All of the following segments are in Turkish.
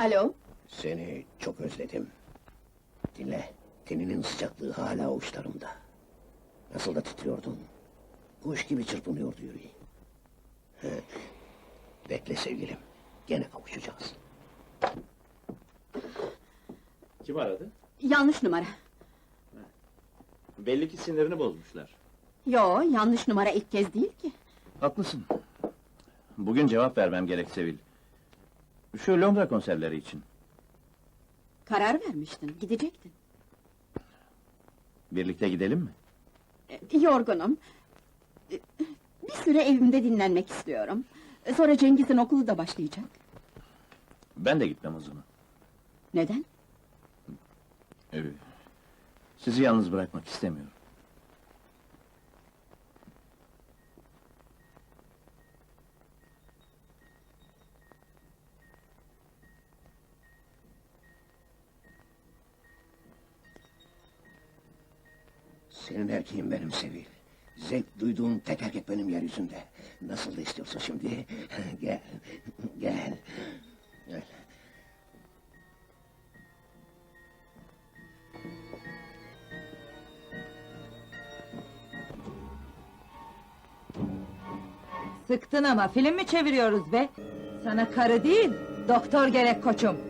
Alo, Seni çok özledim. Dinle, teninin sıcaklığı hala avuçlarımda. Nasıl da titriyordun. Kuş gibi çırpınıyordu yüreğin. He. Bekle sevgilim, gene kavuşacağız. Kim aradı? yanlış numara. Belli ki sinirini bozmuşlar. Yo, yanlış numara ilk kez değil ki. Haklısın. Bugün cevap vermem gerek Sevil. Şu Londra konserleri için. Karar vermiştin, gidecektin. Birlikte gidelim mi? E, Yorgunum. E, Bir süre evimde dinlenmek istiyorum. E, Sonra Cengiz'in okulu da başlayacak. Ben de gitmem o zaman. Neden? Ee, sizi yalnız bırakmak istemiyorum. Senin erkeğin benim Sevil. Zevk duyduğum tek erkek benim yeryüzünde. Nasıl da istiyorsun şimdi? gel, gel. Gel. Sıktın ama film mi çeviriyoruz be? Sana karı değil, doktor gerek koçum.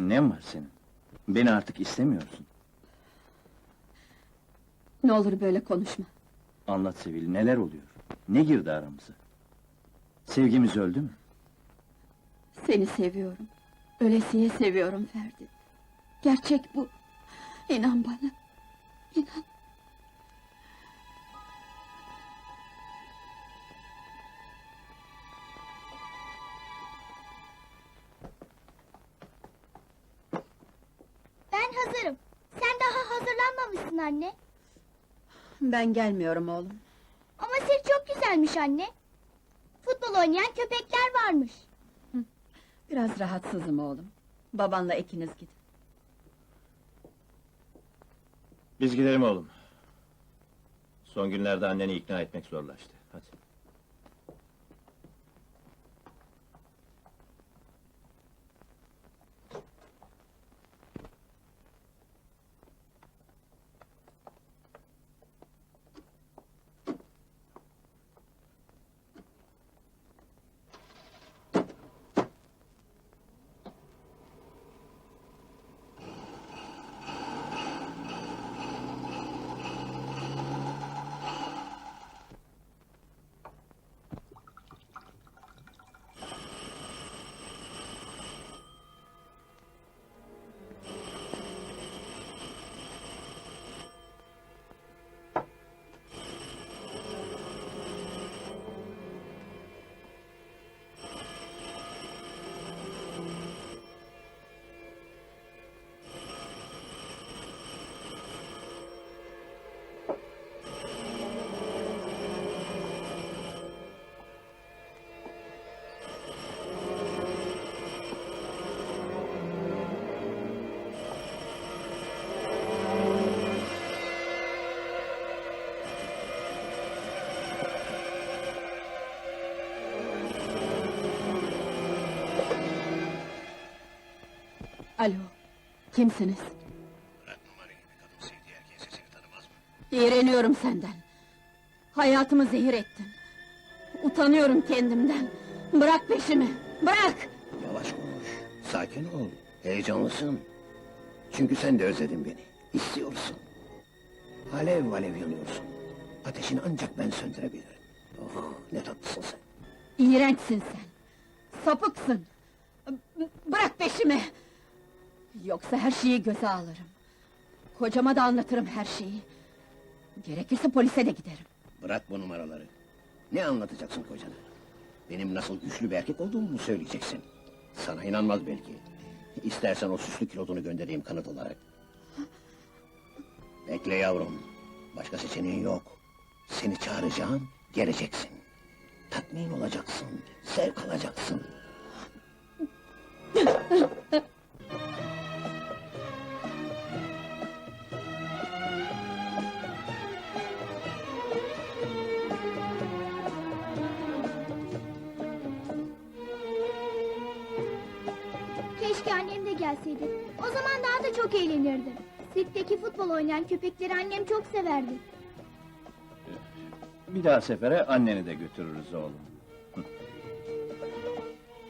Ne var senin? Beni artık istemiyorsun. Ne olur böyle konuşma. Anlat Sevil, neler oluyor? Ne girdi aramıza? Sevgimiz öldü mü? Seni seviyorum. Ölesiye seviyorum Ferdi. Gerçek bu. İnan bana. İnan. Daha hazırlanmamışsın anne. Ben gelmiyorum oğlum. Ama sir çok güzelmiş anne. Futbol oynayan köpekler varmış. Biraz rahatsızım oğlum. Babanla ikiniz gidin. Biz gidelim oğlum. Son günlerde anneni ikna etmek zorlaştı. Hadi. Tanımaz mı? İğreniyorum senden. Hayatımı zehir ettin. Utanıyorum kendimden. Bırak peşimi, bırak! Yavaş konuş, sakin ol. Heyecanlısın. Çünkü sen de özledin beni. İstiyorsun. Alev alev yanıyorsun. Ateşini ancak ben söndürebilirim. Oh, ne tatlısın sen. İğrençsin sen. Sapıksın. B- Bırak peşimi! Yoksa her şeyi göze alırım. Kocama da anlatırım her şeyi. Gerekirse polise de giderim. Bırak bu numaraları. Ne anlatacaksın kocana? Benim nasıl güçlü bir erkek olduğumu mu söyleyeceksin? Sana inanmaz belki. İstersen o süslü kilodunu göndereyim kanıt olarak. Bekle yavrum. Başka seçeneğin yok. Seni çağıracağım, geleceksin. Tatmin olacaksın, zevk alacaksın. Annem de gelseydi. O zaman daha da çok eğlenirdim. Sirkteki futbol oynayan köpekleri annem çok severdi. Bir daha sefere anneni de götürürüz oğlum.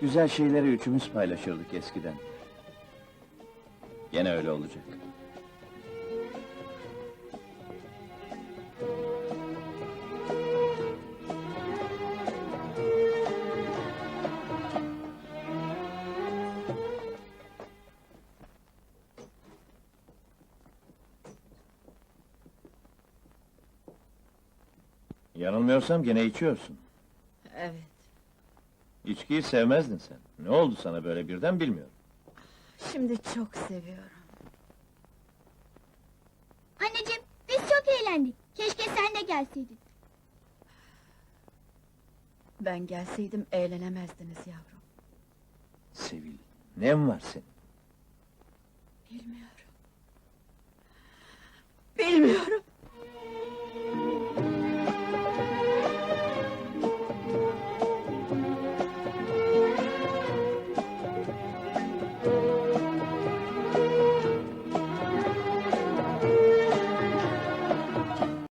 Güzel şeyleri üçümüz paylaşırdık eskiden. Gene öyle olacak. Yanılmıyorsam gene içiyorsun. Evet. İçkiyi sevmezdin sen. Ne oldu sana böyle birden bilmiyorum. Şimdi çok seviyorum. Anneciğim biz çok eğlendik. Keşke sen de gelseydin. Ben gelseydim eğlenemezdiniz yavrum. Sevil, nem var senin? Bilmiyorum. Bilmiyorum.